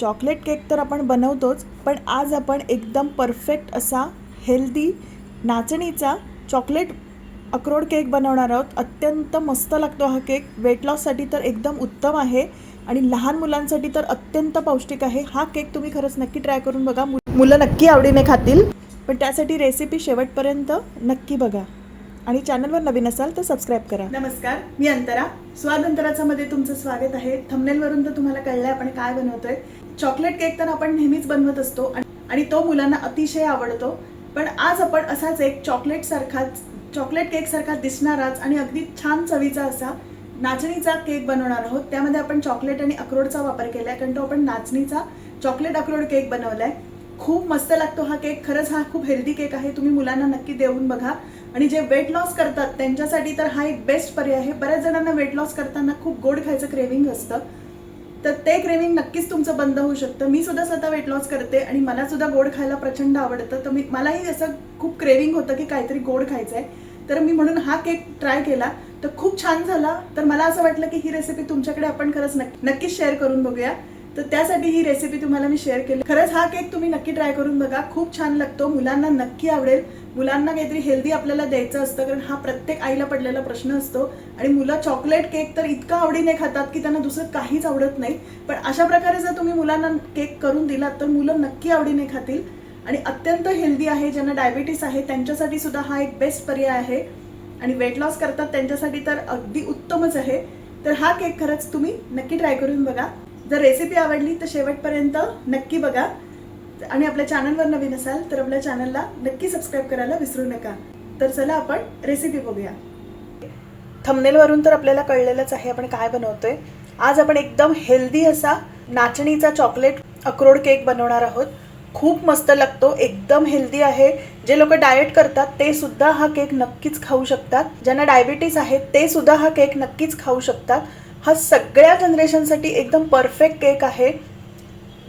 Chocolate cake तर आपण बनवतोच पण आज आपण एकदम परफेक्ट असा हेल्दी नाचणीचा चॉकलेट अक्रोड केक बनवणार आहोत. अत्यंत मस्त लागतो हा केक. वेट लॉससाठी तर एकदम उत्तम आहे आणि लहान मुलांसाठी तर अत्यंत पौष्टिक आहे. हा केक तुम्ही खरंच नक्की ट्राय करून बघा. मु- मुलं नक्की आवडीने खातील. पण त्यासाठी रेसिपी शेवटपर्यंत नक्की बघा. आणि चॅनलवर नवीन असाल तर सबस्क्राईब करा. नमस्कार मी अंतरा. स्वाद अंतराचा मध्ये तुमचं स्वागत आहे. थमनेलवरून तर तुम्हाला कळलंय आपण काय बनवतोय. चॉकलेट केक तर आपण नेहमीच बनवत असतो आणि- आणि तो मुलांना अतिशय आवडतो. पण आज आपण असाच एक चॉकलेट सारखाच चॉकलेट केक सारखा दिसणाराच आणि अगदी छान चवीचा असा नाचणीचा केक बनवणार आहोत. त्यामध्ये आपण चॉकलेट आणि अक्रोडचा वापर केलाय कारण तो आपण नाचणीचा चॉकलेट अक्रोड केक बनवलाय. खूप मस्त लागतो हा केक. खरंच हा खूप हेल्दी केक आहे. तुम्ही मुलांना नक्की देऊन बघा. आणि जे वेट लॉस करतात त्यांच्यासाठी तर हा एक बेस्ट पर्याय आहे. बऱ्याच जणांना वेट लॉस करताना खूप गोड खायचं क्रेविंग असतं. तर ते क्रेविंग नक्कीच तुमचं बंद होऊ शकतं. मी सुद्धा स्वतः वेट लॉस करते आणि मला सुद्धा गोड खायला प्रचंड आवडतं. तर मी मलाही असं खूप क्रेविंग होतं की काहीतरी गोड खायचं आहे तर मी म्हणून हा केक ट्राय केला. तर खूप छान झाला. तर मला असं वाटलं की ही रेसिपी तुमच्याकडे आपण खरंच नक्की नक्कीच शेअर करून बघूया. तर त्यासाठी ही रेसिपी तुम्हाला मी शेअर केली. खरंच हा केक तुम्ही नक्की ट्राय करून बघा. खूप छान लागतो. मुलांना नक्की आवडेल. मुलांना काहीतरी हेल्दी आपल्याला द्यायचं असतं कारण हा प्रत्येक आईला पडलेला प्रश्न असतो. आणि मुलं चॉकलेट केक तर इतका आवडीने खातात की त्यांना दुसरं काहीच आवडत नाही. पण अशा प्रकारे जर तुम्ही मुलांना केक करून दिलात तर मुलं नक्की आवडीने खातील. आणि अत्यंत हेल्दी आहे. ज्यांना डायबिटीस आहे त्यांच्यासाठी सुद्धा हा एक बेस्ट पर्याय आहे. आणि वेट लॉस करतात त्यांच्यासाठी तर अगदी उत्तमच आहे. तर हा केक खरंच तुम्ही नक्की ट्राय करून बघा. जर रेसिपी आवडली तर शेवटपर्यंत नक्की बघा. आणि आपल्या चॅनलवर नवीन असाल तर आपल्या चॅनलला नक्की सबस्क्राईब करायला विसरू नका. तर चला आपण रेसिपी बघूया. थंबनेलवरून तर आपल्याला कळलेलंच आहे आपण काय बनवतोय. आज आपण एकदम हेल्दी असा नाचणीचा चॉकलेट अक्रोड केक बनवणार आहोत. खूप मस्त लागतो एकदम हेल्दी आहे. जे लोक डाएट करतात ते सुद्धा हा केक नक्कीच खाऊ शकतात. ज्यांना डायबिटीस आहे ते सुद्धा हा केक नक्कीच खाऊ शकतात. हा सगळ्या जनरेशनसाठी एकदम परफेक्ट केक आहे.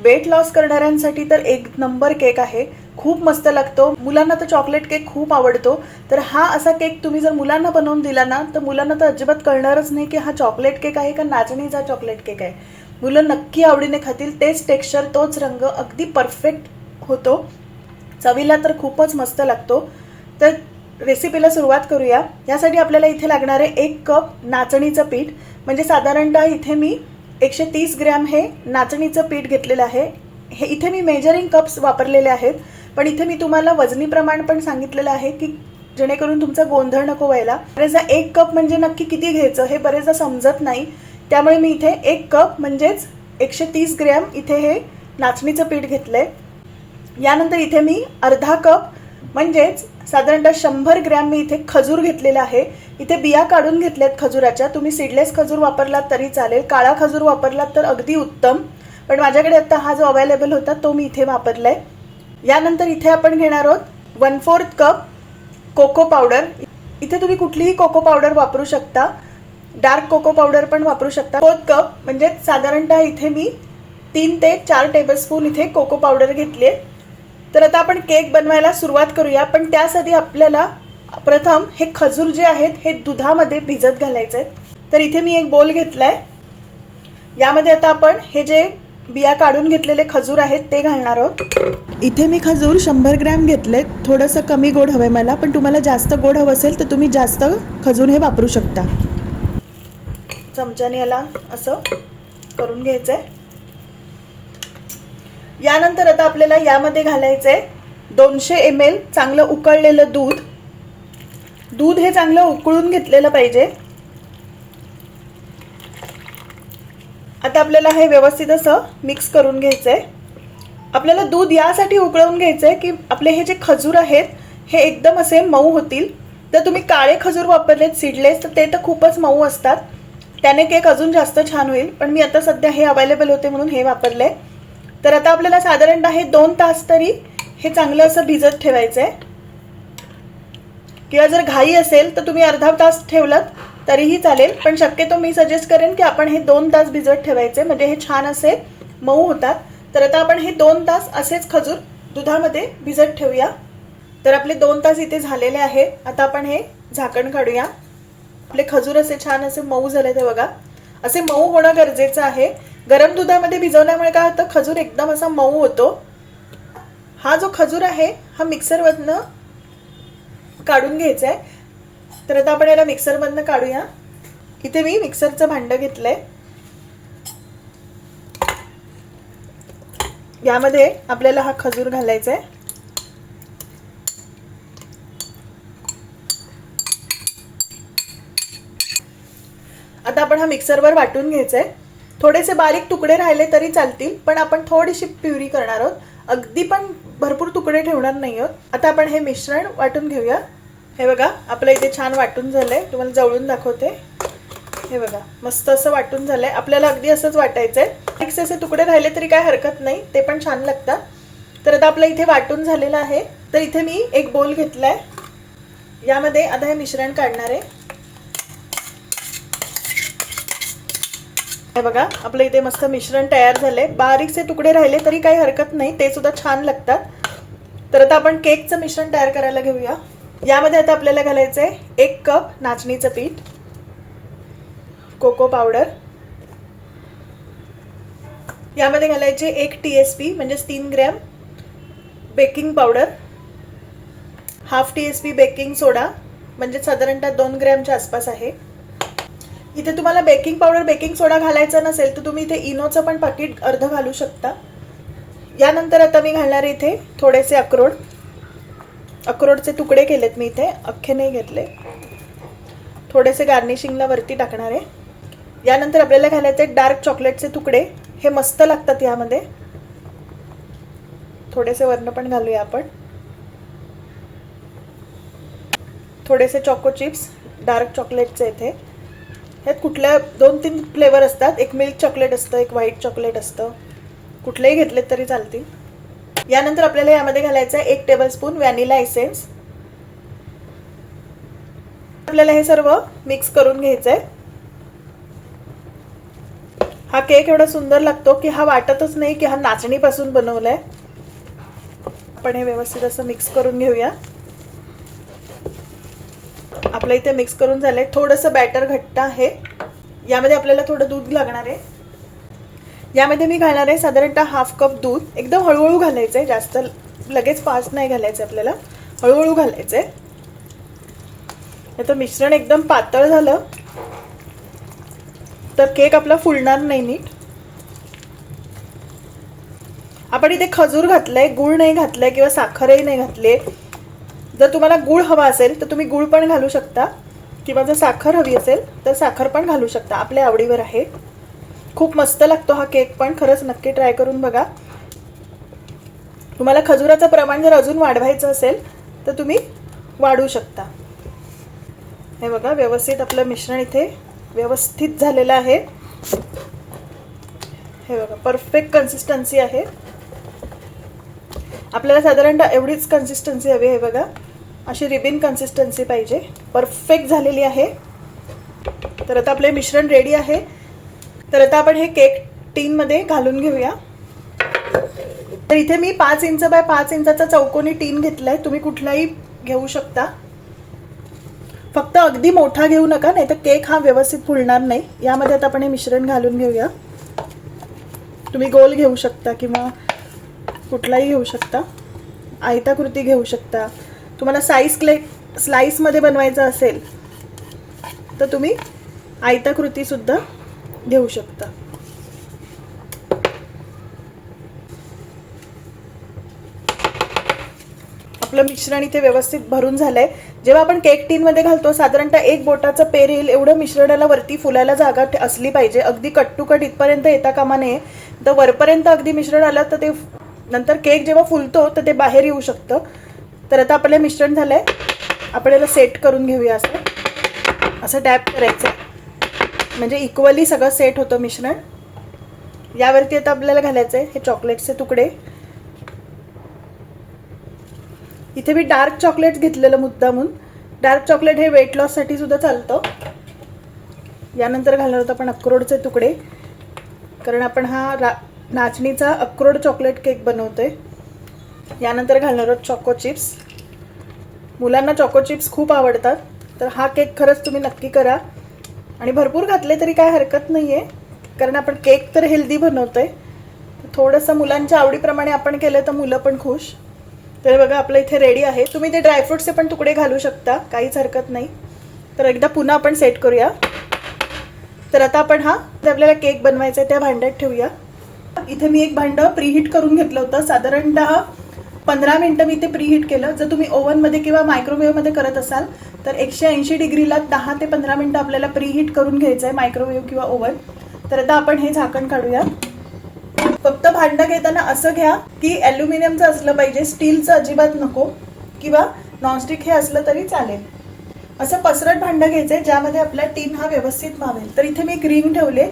वेट लॉस करणाऱ्यांसाठी तर एक नंबर केक आहे. खूप मस्त लागतो. मुलांना तर चॉकलेट केक खूप आवडतो. तर हा असा केक तुम्ही जर मुलांना बनवून दिला ना तर मुलांना तर अजिबात कळणारच नाही की हा चॉकलेट केक आहे का नाचणीचा चॉकलेट केक आहे. मुलं नक्की आवडीने खातील. तेच टेक्स्चर तोच रंग अगदी परफेक्ट होतो. चवीला तर खूपच मस्त लागतो. तर रेसिपीला सुरुवात करूया. यासाठी आपल्याला इथे लागणारे एक कप नाचणीचं पीठ म्हणजे साधारणतः इथे मी एकशे तीस ग्रॅम हे नाचणीचं पीठ घेतलेलं आहे. हे इथे मी मेजरिंग कप्स वापरलेले आहेत पण इथे मी तुम्हाला वजनी प्रमाण पण सांगितलेलं आहे की जेणेकरून तुमचा गोंधळ नको व्हायला. बरेचदा एक कप म्हणजे नक्की किती घ्यायचं हे बरेचदा समजत नाही. त्यामुळे मी इथे एक कप म्हणजेच एकशे तीस ग्रॅम इथे हे नाचणीचं पीठ घेतलंय. यानंतर इथे मी अर्धा कप म्हणजेच साधारणतः शंभर ग्रॅम मी इथे खजूर घेतलेला आहे. इथे बिया काढून घेतल्यात खजुराच्या. तुम्ही सीडलेस खजूर वापरलात तरी चालेल. काळा खजूर वापरलात तर अगदी उत्तम. पण माझ्याकडे आता हा जो अवेलेबल होता तो मी इथे वापरलाय. यानंतर इथे आपण घेणार आहोत one fourth cup cocoa powder इथे तुम्ही कुठलीही कोको पावडर वापरू शकता. डार्क कोको पावडर पण वापरू शकता. फोर्थ कप म्हणजे साधारणतः इथे मी तीन ते चार टेबलस्पून इथे कोको पावडर घेतली. तर आता आपण केक बनवायला सुरुवात करूया. पण त्यासाठी आपल्याला प्रथम हे खजूर जे आहेत हे दुधामध्ये भिजत घालायचे आहेत. तर इथे मी एक बोल घेतलाय. यामध्ये आता आपण हे जे बिया काढून घेतलेले खजूर आहेत ते घालणार आहोत. इथे मी खजूर शंभर ग्रॅम घेतले थोडंसं कमी गोड हवं आहे मला पण तुम्हाला जास्त गोड हवं असेल तर तुम्ही जास्त खजूर हे वापरू शकता. चमच्याने याला असं करून घ्यायचं आहे यानंतर आता आपल्याला यामध्ये घालायचं आहे दोनशे एम एल चांगलं उकळलेलं दूध. दूध हे चांगलं उकळून घेतलेलं पाहिजे. आता आपल्याला हे व्यवस्थित असं मिक्स करून घ्यायचं आहे आपल्याला दूध यासाठी उकळवून आहे की आपले हे जे खजूर आहेत हे एकदम असे मऊ होतील. तर तुम्ही काळे खजूर वापरलेत सिडलेस तर ते तर खूपच मऊ असतात. त्याने केक अजून जास्त छान होईल. पण मी आता सध्या हे अवेलेबल होते म्हणून हे वापरले तर आता आपल्याला साधारणतः हे दोन तास तरी हे चांगलं असं भिजत ठेवायचं आहे किंवा जर घाई असेल तर तुम्ही अर्धा तास ठेवलात तरीही चालेल. पण शक्यतो मी सजेस्ट करेन की आपण हे दोन तास भिजत ठेवायचे. म्हणजे हे छान असे मऊ होतात. तर आता आपण हे दोन तास असेच खजूर दुधामध्ये भिजत ठेवूया. तर आपले दोन तास इथे झालेले आहे आता आपण हे झाकण काढूया. आपले खजूर असे छान असे मऊ झाले ते बघा. असे मऊ होणं गरजेचं आहे. गरम दुधामध्ये भिजवल्यामुळे काय होतं? खजूर एकदम असा मऊ होतो. हा जो खजूर आहे हा मिक्सरमधनं काढून घ्यायचा आहे तर आता आपण याला मिक्सरमधनं काढूया. इथे मी मिक्सरचं भांडं घेतलंय. यामध्ये आपल्याला हा खजूर घालायचा आहे आता आपण हा मिक्सरवर वाटून घ्यायचा आहे थोडेसे बारीक तुकडे राहिले तरी चालतील पण आपण थोडीशी प्युरी करणार आहोत. अगदी पण भरपूर तुकडे ठेवणार नाही आहोत. आता आपण हे मिश्रण वाटून घेऊया. हे बघा आपलं इथे छान वाटून झालंय. तुम्हाला जवळून दाखवते. हे बघा मस्त असं वाटून झालंय. आपल्याला अगदी असंच वाटायचंय. मिक्स असे तुकडे राहिले तरी काय हरकत नाही ते पण छान लागतात. तर आता आपलं इथे वाटून झालेलं आहे. तर इथे मी एक बोल घेतलाय. यामध्ये आता हे मिश्रण काढणार आहे. हे बघा आपलं इथे मस्त मिश्रण तयार झालंय. बारीकसे तुकडे राहिले तरी काही हरकत नाही ते सुद्धा छान लागतात. तर आता आपण केकचं मिश्रण तयार करायला घेऊया. यामध्ये आता आपल्याला घालायचं आहे एक कप नाचणीचं पीठ कोको पावडर. यामध्ये घालायचे एक टी एस पी म्हणजेच तीन gram baking powder half T S P baking soda म्हणजे साधारणतः दोन ग्रॅमच्या आसपास आहे. इथे तुम्हाला बेकिंग पावडर बेकिंग सोडा घालायचा नसेल तर तुम्ही इथे इनोचं पण पाकिट अर्ध घालू शकता. यानंतर आता मी घालणार आहे इथे थोडेसे अक्रोड. अक्रोडचे तुकडे केलेत मी इथे अख्खे नाही घेतले. थोडेसे गार्निशिंगला वरती टाकणार आहे. यानंतर आपल्याला घालायचे डार्क चॉकलेटचे तुकडे. हे मस्त लागतात यामध्ये. थोडेसे वर्ण पण घालूया आपण. थोडेसे चॉको चिप्स डार्क चॉकलेटचे इथे. ह्यात कुठल्या दोन तीन फ्लेवर असतात. एक मिल्क चॉकलेट असतं एक व्हाईट चॉकलेट असतं. कुठलेही घेतले तरी चालतील. यानंतर आपल्याला यामध्ये घालायचं आहे एक टेबलस्पून व्हॅनिला एसेन्स आपल्याला हे सर्व मिक्स करून घ्यायचं आहे हा केक एवढा सुंदर लागतो की हा वाटतच नाही की हा नाचणीपासून बनवलाय. आपण हे व्यवस्थित असं मिक्स करून घेऊया. आपलं इथे मिक्स करून झालंय. थोडंसं बॅटर घट्ट आहे. यामध्ये आपल्याला थोडं दूध लागणार आहे. यामध्ये मी घालणार आहे साधारणतः हाफ कप दूध. एकदम हळूहळू घालायचं आहे जास्त लगेच फास्ट नाही घालायचं आपल्याला. हळूहळू घालायचं आहे तर मिश्रण एकदम पातळ झालं. तर केक आपला फुलणार नाही नीट. आपण इथे खजूर घातलंय गुळ नाही घातलंय किंवा साखरही नाही घातले जर तुम्हाला गुळ हवा असेल तर तुम्ही गुळ पण घालू शकता. किंवा जर साखर हवी असेल तर साखर पण घालू शकता. आपल्या आवडीवर आहे. खूप मस्त लागतो हा केक पण. खरंच नक्की ट्राय करून बघा. तुम्हाला खजुराचं प्रमाण जर अजून वाढवायचं असेल तर तुम्ही वाढवू शकता. हे बघा व्यवस्थित आपलं मिश्रण इथे व्यवस्थित झालेलं आहे. हे बघा परफेक्ट कन्सिस्टन्सी आहे. आपल्याला साधारणतः एवढीच कन्सिस्टन्सी हवी आहे बघा. अशी रिबिन कन्सिस्टन्सी पाहिजे. परफेक्ट झालेली आहे. तर आता आपले मिश्रण रेडी आहे. तर आता आपण हे केक टीनमध्ये घालून घेऊया. तर इथे मी पाच इंच बाय पाच इंचाचा चौकोनी टीन घेतलाय. तुम्ही कुठलाही घेऊ शकता. फक्त अगदी मोठा घेऊ नका नाही तर केक हा व्यवस्थित फुलणार नाही. यामध्ये आता आपण हे मिश्रण घालून घेऊया. तुम्ही गोल घेऊ शकता किंवा कुठलाही घेऊ शकता. आयताकृती घेऊ शकता. तुम्हाला साईज क्ले स्लाईसमध्ये बनवायचं असेल तर तुम्ही आयताकृतीसुद्धा घेऊ शकता. आपलं मिश्रण इथे व्यवस्थित भरून झालंय. जेव्हा आपण केक टीनमध्ये घालतो साधारणतः एक बोटाचं पेर येईल एवढं मिश्रणाला वरती फुलायला जागा असली पाहिजे. अगदी कट टू कट इथपर्यंत येता कामा नये. तर वरपर्यंत अगदी मिश्रण आलं तर ते नंतर केक जेव्हा फुलतो तर ते बाहेर येऊ शकतं. तर आता आपलं मिश्रण झालंय. आपण याला सेट करून घेऊया असं. असं टॅप करायचं म्हणजे इक्वली सगळं सेट होतं मिश्रण. यावरती आता आपल्याला घालायचं आहे हे चॉकलेटचे तुकडे. इथे मी डार्क चॉकलेट घेतलेलं मुद्दामून. डार्क चॉकलेट हे वेट लॉससाठी सुद्धा चालतं. यानंतर घालणार होतं आपण अक्रोडचे तुकडे. कारण आपण हा रा नाचणीचा अक्रोड चॉकलेट केक बनवते यानंतर घालणार आहोत चॉको चिप्स. मुलांना चॉको चिप्स खूप आवडतात तर हा केक खरंच तुम्ही नक्की करा. आणि भरपूर घातले तरी काय हरकत नाही आहे कारण आपण केक तर हेल्दी बनवतो आहे थोडंसं मुलांच्या आवडीप्रमाणे आपण केलं तर मुलं पण खुश. तर बघा आपलं इथे रेडी आहे. तुम्ही ते ड्रायफ्रुट्सचे पण तुकडे घालू शकता काहीच हरकत नाही. तर एकदा पुन्हा आपण सेट करूया. तर आता आपण हा आपल्याला केक बनवायचा आहे त्या भांड्यात ठेवूया. इथे मी एक भांडं प्रीहीट करून घेतलं होतं. साधारणतः पंधरा मिनटं मी ते प्रीहीट केलं. जर तुम्ही ओव्हनमध्ये किंवा मायक्रोवेव्हमध्ये करत असाल तर एकशे ऐंशी डिग्रीला दहा ते पंधरा मिनटं आपल्याला प्रीहीट करून घ्यायचं आहे मायक्रोवेव्ह किंवा ओव्हन तर आता आपण हे झाकण काढूया. फक्त भांडं घेताना असं घ्या की ॲल्युमिनियमचं असलं पाहिजे स्टीलचं अजिबात नको किंवा नॉनस्टिक हे असलं तरी चालेल. असं पसरट भांडं घ्यायचं आहे ज्यामध्ये आपला टीन हा व्यवस्थित मावेल तर इथे मी एक रिंग ठेवले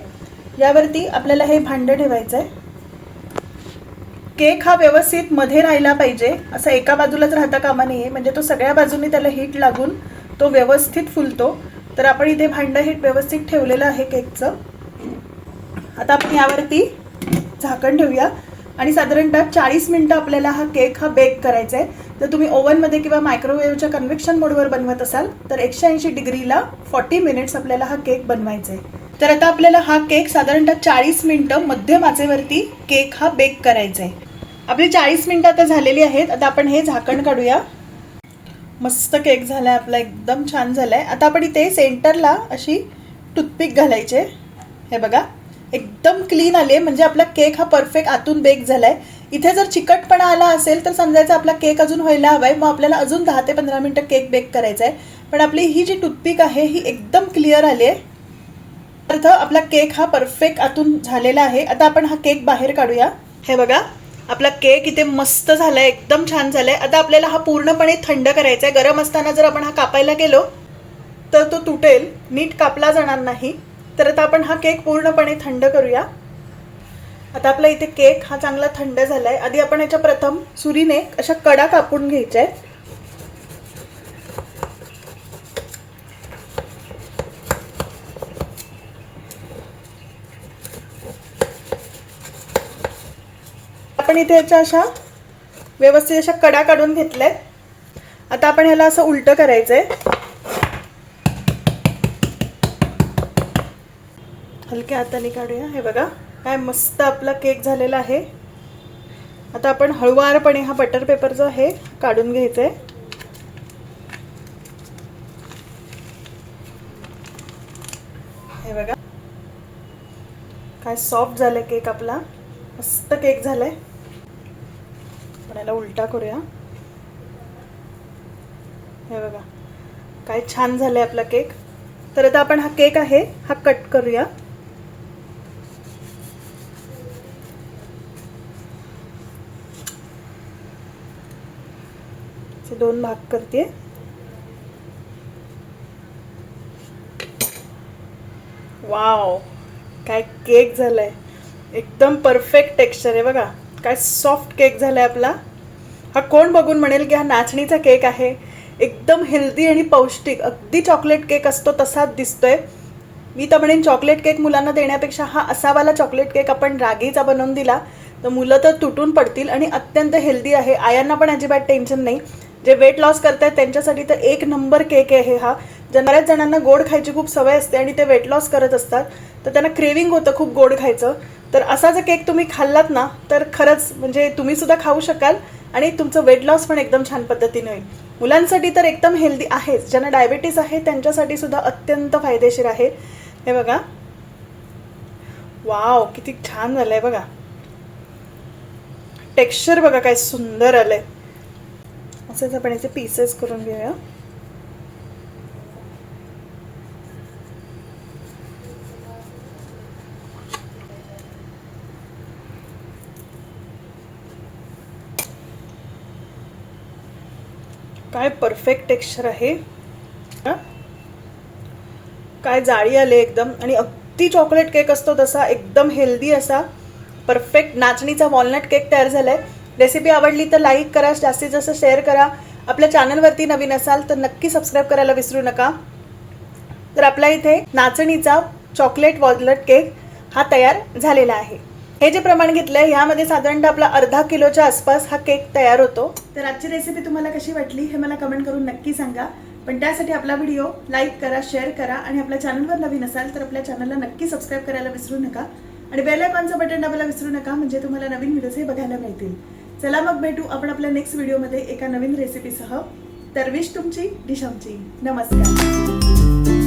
यावरती आपल्याला हे भांडं ठेवायचं आहे केक हा व्यवस्थित मध्ये राहिला पाहिजे असं एका बाजूलाच राहता कामा नये म्हणजे तो सगळ्या बाजूनी त्याला हीट लागून तो व्यवस्थित फुलतो. तर आपण इथे भांडं हीट व्यवस्थित ठेवलेलं आहे केकचं. आता आपण यावरती झाकण ठेवूया. आणि साधारणतः चाळीस मिनटं आपल्याला हा केक हा बेक करायचा आहे जर तुम्ही ओव्हनमध्ये किंवा मायक्रोवेव्हच्या कन्व्हेक्शन मोडवर बनवत असाल तर एकशे ऐंशी डिग्रीला फॉर्टी मिनिट्स आपल्याला हा केक बनवायचा आहे तर आता आपल्याला हा केक साधारणतः चाळीस मिनटं मध्यम आचेवरती केक हा बेक करायचा आहे आपली चाळीस मिनटं आता झालेली आहेत. आता आपण हे झाकण काढूया. मस्त केक झाला आहे आपला एकदम छान झालाय. आता आपण इथे सेंटरला अशी टूथपिक घालायचे. हे बघा एकदम क्लीन आले म्हणजे आपला केक हा परफेक्ट आतून बेक झाला आहे इथे जर चिकटपणा आला असेल तर समजायचं आपला केक अजून व्हायला हवा आहे मग आपल्याला अजून दहा ते पंधरा मिनटं केक बेक करायचा आहे पण आपली ही जी टूथपिक आहे ही एकदम क्लिअर आली आहे अर्थ आपला केक हा परफेक्ट आतून झालेला आहे. आता आपण हा केक बाहेर काढूया. हे बघा आपला केक इथे मस्त झालाय एकदम छान झालाय. आता आपल्याला हा पूर्णपणे थंड करायचा आहे. गरम असताना जर आपण हा कापायला गेलो तर तो तुटेल. नीट कापला जाणार नाही. तर आता आपण हा केक पूर्णपणे थंड करूया. आता आपला इथे केक हा चांगला थंड झालाय. आधी आपण याच्या प्रथम सुरीने अशा कडा कापून घ्यायच्या आहेत. आपण इथे याच्या अशा व्यवस्थित अशा कडा काढून घेतल्या आहेत आता आपण ह्याला असं उलटं करायचं आहे हलक्या हाताने काढूया. हे बघा काय मस्त आपला केक झालेला आहे. आता आपण हळुवारपणे हा बटर पेपर जो आहे काढून घ्यायचंय. हे बघा. काय सॉफ्ट झालं केक आपला. मस्त केक झालाय. आपण याला उलटा करूया. हे बघा काय छान झालंय आपला केक. तर आता आपण हा केक आहे हा कट करूया. दोन भाग करते. वाव काय केक झालाय. एकदम परफेक्ट टेक्स्चर आहे बघा. काय सॉफ्ट केक झालाय आपला? हा कोण बघून म्हणेल की हा नाचणीचा केक आहे? एकदम हेल्दी आणि पौष्टिक अगदी चॉकलेट केक असतो तसाच दिसतोय. मी तर म्हणेन चॉकलेट केक मुलांना देण्यापेक्षा हा असावाला चॉकलेट केक आपण रागीचा बनवून दिला तर मुलं तर तुटून पडतील आणि अत्यंत हेल्दी आहे. आयांना पण अजिबात टेन्शन नाही. जे वेट लॉस करतायत त्यांच्यासाठी तर एक नंबर केक आहे हा. ज्या बऱ्याच जणांना गोड खायची खूप सवय असते आणि ते वेट लॉस करत असतात. तर त्यांना क्रेविंग होतं खूप गोड खायचं. तर असा जर केक तुम्ही खाल्लात ना तर खरंच म्हणजे तुम्ही सुद्धा खाऊ शकाल आणि तुमचं वेट लॉस पण एकदम छान पद्धतीने होईल. मुलांसाठी तर एकदम हेल्दी आहेच. ज्यांना डायबेटीस आहे त्यांच्यासाठी सुद्धा अत्यंत फायदेशीर आहे. हे बघा. वाव किती छान झालंय बघा. टेक्स्चर बघा काय सुंदर आलंय. असेच आपण याचे पीसेस करून घेऊया. काय परफेक्ट टेक्स्चर आहे. काय जाळी आले एकदम. आणि अगदी चॉकलेट केक असतो तसा एकदम हेल्दी असा परफेक्ट नाचणीचा वॉलनट केक तयार झालाय. रेसिपी आवडली तर लाईक करा जास्तीत जास्त शेअर करा. आपल्या चॅनलवरती नवीन असाल तर नक्की सबस्क्राईब करायला विसरू नका. तर आपल्या इथे नाचणीचा चॉकलेट वॉलनट केक हा तयार झालेला आहे. हे जे प्रमाण घेतलंय ह्यामध्ये साधारणतः आपला अर्धा किलोच्या आसपास हा केक तयार होतो. तर आजची रेसिपी तुम्हाला कशी वाटली हे मला कमेंट करून नक्की सांगा. पण त्यासाठी आपला व्हिडिओ लाईक करा शेअर करा आणि आपल्या चॅनलवर नवीन असाल तर आपल्या चॅनलला नक्की सबस्क्राईब करायला विसरू नका. आणि बेल आयकॉनचं बटन दाबायला विसरू नका म्हणजे तुम्हाला नवीन व्हिडिओज हे बघायला मिळतील. चला मग भेटू आपण आपल्या नेक्स्ट व्हिडिओमध्ये एका नवीन रेसिपीसह तर विश तुमची डिश आमची नमस्कार.